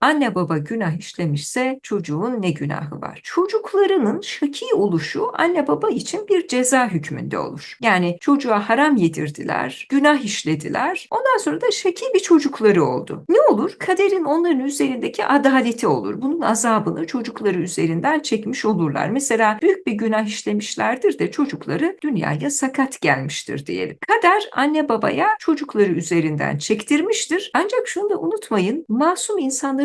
Anne baba günah işlemişse çocuğun ne günahı var? Çocuklarının şaki oluşu anne baba için bir ceza hükmünde olur. Yani çocuğa haram yedirdiler, günah işlediler. Ondan sonra da şaki bir çocukları oldu. Ne olur? Kaderin onların üzerindeki adaleti olur. Bunun azabını çocukları üzerinden çekmiş olurlar. Mesela büyük bir günah işlemişlerdir de çocukları dünyaya sakat gelmiştir diyelim. Kader anne babaya çocukları üzerinden çektirmiştir. Ancak şunu da unutmayın, masum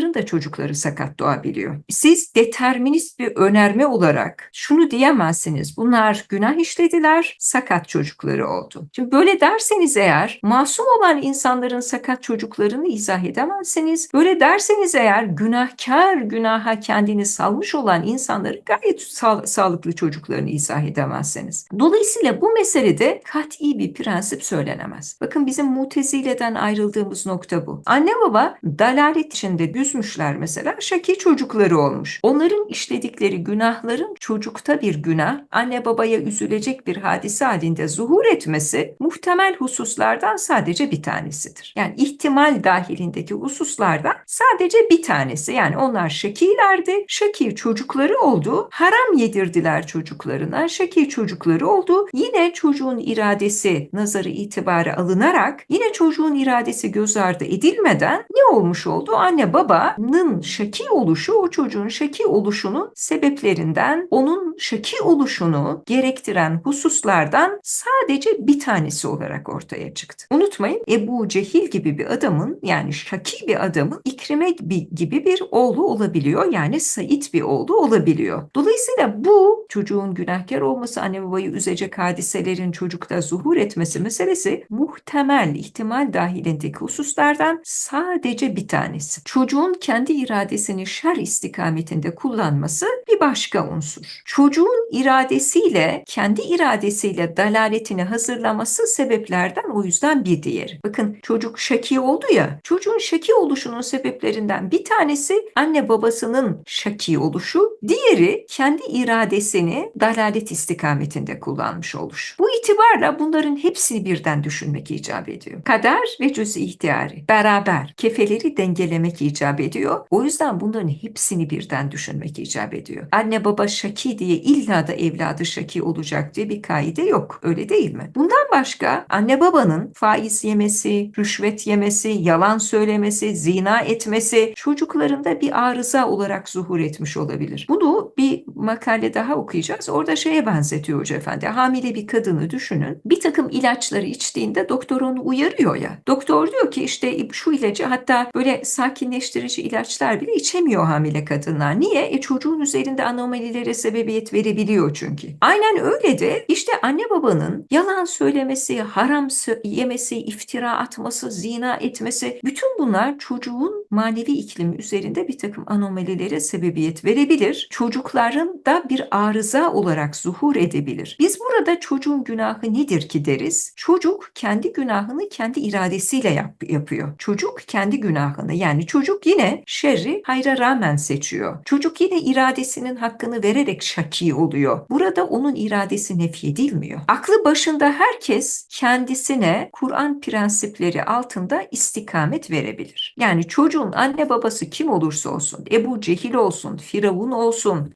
insanların da çocukları sakat doğabiliyor. Siz determinist bir önerme olarak şunu diyemezsiniz. Bunlar günah işlediler, sakat çocukları oldu. Şimdi böyle derseniz eğer masum olan insanların sakat çocuklarını izah edemezsiniz. Böyle derseniz eğer günahkar günaha kendini salmış olan insanları gayet sağ- sağlıklı çocuklarını izah edemezsiniz. Dolayısıyla bu meselede kat'i bir prensip söylenemez. Bakın bizim mutezileden ayrıldığımız nokta bu. Anne baba dalalet içinde düzmüşler mesela şaki çocukları olmuş. Onların işledikleri günahların çocukta bir günah, anne babaya üzülecek bir hadise halinde zuhur etmesi muhtemel hususlardan sadece bir tanesidir. Yani ihtimal dahilindeki hususlardan sadece bir tanesi. Yani onlar şakilerdi, şaki çocukları oldu, haram yedirdiler çocuklarına, şaki çocukları oldu. Yine çocuğun iradesi nazarı itibara alınarak, yine çocuğun iradesi göz ardı edilmeden ne olmuş oldu? Anne babanın şaki oluşu o çocuğun şaki oluşunun sebeplerinden, onun şaki oluşunu gerektiren hususlardan sadece bir tanesi olarak ortaya çıktı. Unutmayın Ebu Cehil gibi bir adamın yani şaki bir adamın İkrime gibi bir oğlu olabiliyor. Yani Said bir oğlu olabiliyor. Dolayısıyla bu çocuğun günahkar olması, anne babayı üzecek hadiselerin çocukta zuhur etmesi meselesi muhtemel, ihtimal dahilindeki hususlardan sadece bir tanesi. Çocuğun kendi iradesini şer istikametinde kullanması bir başka unsur. Çocuğun iradesiyle, kendi iradesiyle dalaletini hazırlaması sebeplerden o yüzden bir diğeri. Bakın çocuk şaki oldu ya, çocuğun şaki oluşunun sebeplerinden bir tanesi anne babasının şaki oluşu, diğeri kendi iradesini dalalet istikametinde kullanmış oluş. Bu itibarla bunların hepsini birden düşünmek icap ediyor. Kader ve cüz ihtiyari beraber kefeleri dengelemek icap ediyor. O yüzden bunların hepsini birden düşünmek icap ediyor. Anne baba şaki diye illa da evladı şaki olacak diye bir kaide yok. Öyle değil mi? Bundan başka anne babanın faiz yemesi, rüşvet yemesi, yalan söylemesi, zina etmesi çocuklarında bir arıza olarak zuhur etmiş olabilir. Bunu bir makale daha okuyacağız. Orada şeye benzetiyor Hoca Efendi. Hamile bir kadını düşünün. Bir takım ilaçları içtiğinde doktor onu uyarıyor ya. Doktor diyor ki işte şu ilacı hatta böyle sakinleştirici ilaçlar bile içemiyor hamile kadınlar. Niye? E çocuğun üzerinde anomalilere sebebiyet verebiliyor çünkü. Aynen öyle de işte anne babanın yalan söylemesi, haram yemesi, iftira atması, zina etmesi bütün bunlar çocuğun manevi iklimi üzerinde bir takım anomalilere sebebiyet verebilir. Çocukların da bir arıza olarak zuhur edebilir. Biz burada çocuğun günahı nedir ki deriz? Çocuk kendi günahını kendi iradesiyle yap- yapıyor. Çocuk kendi günahını yani çocuk yine şerri hayra rağmen seçiyor. Çocuk yine iradesinin hakkını vererek şaki oluyor. Burada onun iradesi nefyedilmiyor. Aklı başında herkes kendisine Kur'an prensipleri altında istikamet verebilir. Yani çocuğun anne babası kim olursa olsun, Ebu Cehil olsun, Firavun olsun,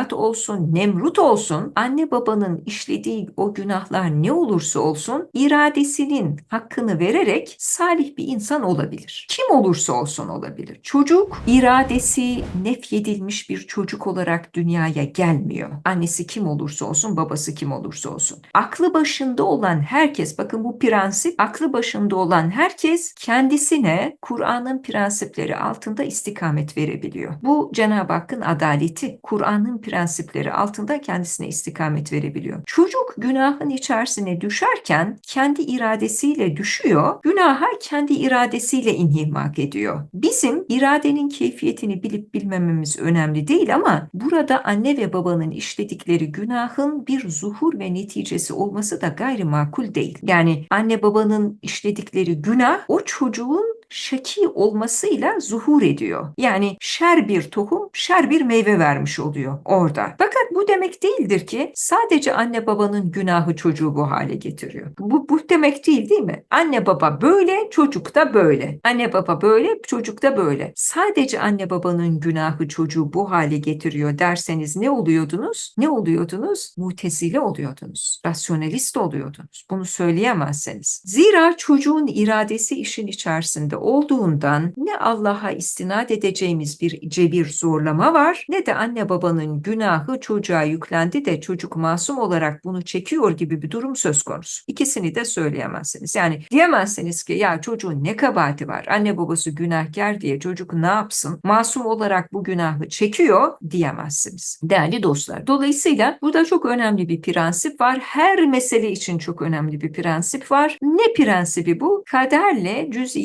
Şeddat olsun, Nemrut olsun, anne babanın işlediği o günahlar ne olursa olsun iradesinin hakkını vererek salih bir insan olabilir. Kim olursa olsun olabilir. Çocuk iradesi nefyedilmiş bir çocuk olarak dünyaya gelmiyor. Annesi kim olursa olsun, babası kim olursa olsun. Aklı başında olan herkes, bakın bu prensip, aklı başında olan herkes kendisine Kur'an'ın prensipleri altında istikamet verebiliyor. Bu Cenab-ı Hakk'ın adaleti. Kur'an'ın prensipleri altında kendisine istikamet verebiliyor. Çocuk günahın içerisine düşerken kendi iradesiyle düşüyor. Günaha kendi iradesiyle inhimak ediyor. Bizim iradenin keyfiyetini bilip bilmememiz önemli değil ama burada anne ve babanın işledikleri günahın bir zuhur ve neticesi olması da gayrimakul değil. Yani anne babanın işledikleri günah o çocuğun şaki olmasıyla zuhur ediyor. Yani şer bir tohum, şer bir meyve vermiş oluyor orada. Fakat bu demek değildir ki sadece anne babanın günahı çocuğu bu hale getiriyor. Bu, bu demek değil değil mi? Anne baba böyle, çocuk da böyle. Anne baba böyle, çocuk da böyle. Sadece anne babanın günahı çocuğu bu hale getiriyor derseniz ne oluyordunuz? Ne oluyordunuz? Mutezile oluyordunuz. Rasyonalist oluyordunuz. Bunu söyleyemezseniz. Zira çocuğun iradesi işin içerisinde olduğundan ne Allah'a istinad edeceğimiz bir cebir zorlama var ne de anne babanın günahı çocuğa yüklendi de çocuk masum olarak bunu çekiyor gibi bir durum söz konusu. İkisini de söyleyemezsiniz. Yani diyemezsiniz ki ya çocuğun ne kabahati var? Anne babası günahkar diye çocuk ne yapsın? Masum olarak bu günahı çekiyor diyemezsiniz. Değerli dostlar. Dolayısıyla burada çok önemli bir prensip var. Her mesele için çok önemli bir prensip var. Ne prensibi bu? Kaderle cüz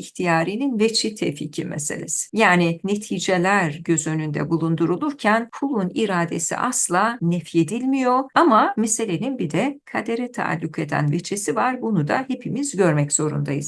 ihtiyarinin veçi tevfiki meselesi. Yani neticeler göz önünde bulundurulurken kulun iradesi asla nefyedilmiyor ama meselenin bir de kadere taalluk eden veçesi var. Bunu da hepimiz görmek zorundayız.